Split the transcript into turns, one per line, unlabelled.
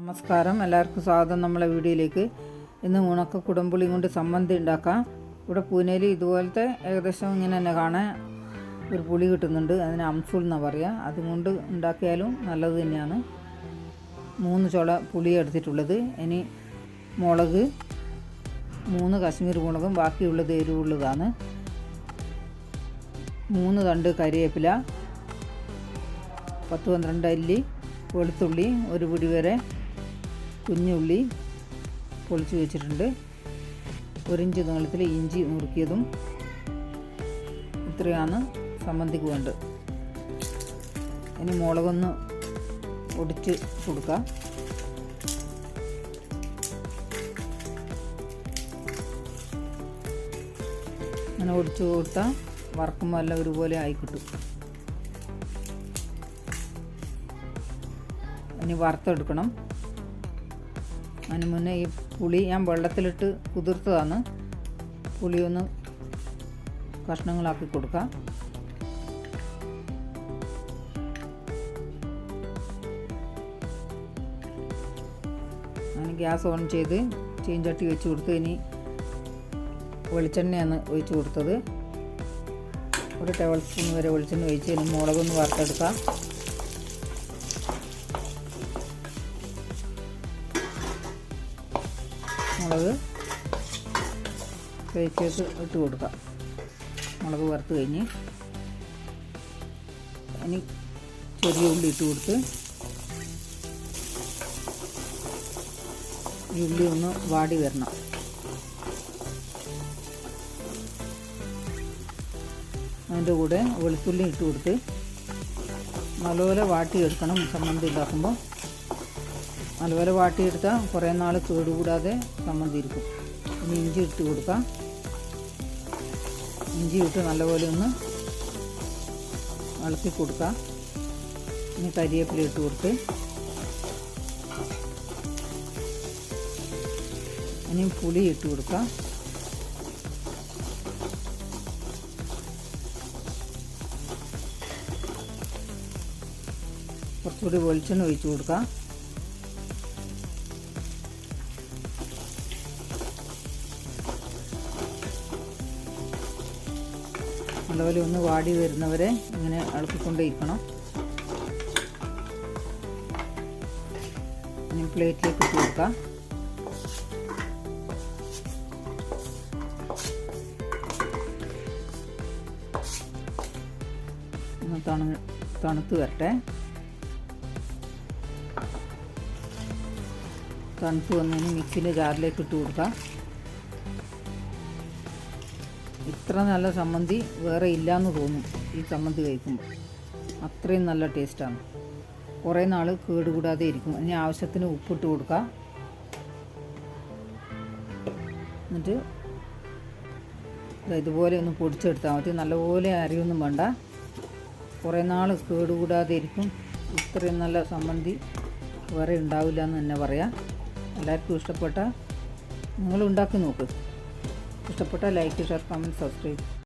നമസ്കാരം. എല്ലാവർക്കും സ്വാഗതം നമ്മളെ വീഡിയോയിലേക്ക്. ഇന്ന് ഉണക്ക കുടമ്പുളി കൊണ്ട് സമ്മന്തി ഉണ്ടാക്കാം. ഇവിടെ പൂനെയിൽ ഇതുപോലത്തെ ഏകദേശം ഇങ്ങനെ തന്നെ കാണാൻ ഒരു പുളി കിട്ടുന്നുണ്ട്. അതിന് അംസുൾ എന്നാണ് പറയുക അതുകൊണ്ട് ഉണ്ടാക്കിയാലും നല്ലത് തന്നെയാണ്. മൂന്ന് ചുള പുളി എടുത്തിട്ടുള്ളത്. ഇനി മുളക് മൂന്ന് കാശ്മീർ മുളകും ബാക്കിയുള്ളത് എരിവുള്ളതാണ്. മൂന്ന് തണ്ട് കരിവേപ്പില പത്ത് പന്ത്രണ്ട് അല്ലി വെളുത്തുള്ളി ഒരു പിടി വരെ കുഞ്ഞുള്ളി പൊളിച്ച് വെച്ചിട്ടുണ്ട്. ഒരിഞ്ച് നീളത്തിൽ ഇഞ്ചി നുറുക്കിയതും ഇത്രയാണ് സമ്മന്തിക്ക് വേണ്ടത്. ഇനി മുളകൊന്ന് ഒടിച്ച് കൊടുക്കാം. അങ്ങനെ ഒടിച്ച് കൊടുത്താൽ വറക്കുമ്പോൾ എല്ലാം ഒരുപോലെ ആയി കിട്ടും ഇനി വറുത്തെടുക്കണം. അതിന് മുന്നേ ഈ പുളി ഞാൻ വെള്ളത്തിലിട്ട് കുതിർത്തതാണ്. പുളി ഒന്ന് കഷ്ണങ്ങളാക്കി കൊടുക്കാം. അങ്ങനെ ഗ്യാസ് ഓൺ ചെയ്ത് ചീഞ്ചട്ടി വെച്ച് കൊടുത്ത് ഇനി വെളിച്ചെണ്ണയാണ് ഒഴിച്ച് കൊടുത്തത്. ഒരു ടേബിൾ സ്പൂൺ വരെ വെളിച്ചെണ്ണ ഒഴിച്ച് ഇനി മുളകൊന്ന് വറുത്തെടുക്കാം. മുളക് തേച്ചേക്ക് ഇട്ട് കൊടുക്കാം മുളക് വറുത്ത് കഴിഞ്ഞ് ഇനി ചെറിയ ഉള്ളി ഇട്ട് കൊടുത്ത് ഈ ഉള്ളി ഒന്ന് വാടി വരണം. അതിന്റെ കൂടെ വെളുത്തുള്ളി ഇട്ട് കൊടുത്ത് നല്ലപോലെ വാട്ടിയെടുക്കണം. ചമ്മന്തി ഉണ്ടാക്കുമ്പോൾ നല്ലപോലെ വാട്ടിയെടുത്താൽ കുറേ നാൾ കേടുകൂടാതെ സമ്മതിയിരിക്കും ഇനി ഇഞ്ചി ഇട്ട് കൊടുക്കാം. ഇഞ്ചി ഇട്ട് നല്ലപോലെ ഒന്ന് വളർത്തി കൊടുക്കാം. ഇനി കരിയേപ്പില ഇട്ട് കൊടുത്ത്. ഇനി പുളി ഇട്ട് കൊടുക്കാം. കുറച്ചുകൂടി വെളിച്ചെണ്ണ ഒഴിച്ചു കൊടുക്കാം. നല്ലപോലെ ഒന്ന് വാടി വരുന്നവരെ ഇങ്ങനെ ഇളക്കിക്കൊണ്ടേയിരിക്കണം ഇനി പ്ലേറ്റിലേക്ക് ഇട്ട് കൊടുക്കാം. തണുത്ത് വരട്ടെ. തണുത്ത് വന്നതിന് മിക്സിന്റെ ജാറിലേക്ക് ഇട്ട് കൊടുക്കാം. ഇത്ര നല്ല ചമ്മന്തി വേറെ ഇല്ലയെന്ന് തോന്നും ഈ ചമ്മന്തി കഴിക്കുമ്പോൾ. അത്രയും നല്ല ടേസ്റ്റാണ്. കുറേ നാൾ കേടുകൂടാതെ ഇരിക്കും. ഇനി ആവശ്യത്തിന് ഉപ്പിട്ട് കൊടുക്കുക എന്നിട്ട് ഇതുപോലെ ഒന്ന് പൊടിച്ചെടുത്താൽ മതി. നല്ലപോലെ അരിയൊന്നും വേണ്ട. കുറേ നാൾ കേടുകൂടാതെ ഇരിക്കും. ഇത്രയും നല്ല ചമ്മന്തി വേറെ ഉണ്ടാവില്ല എന്ന് തന്നെ പറയാം. എല്ലാവർക്കും ഇഷ്ടപ്പെട്ട നിങ്ങൾ ഉണ്ടാക്കി നോക്ക്. आपको लाइक के साथ कमेंट सब्सक्राइब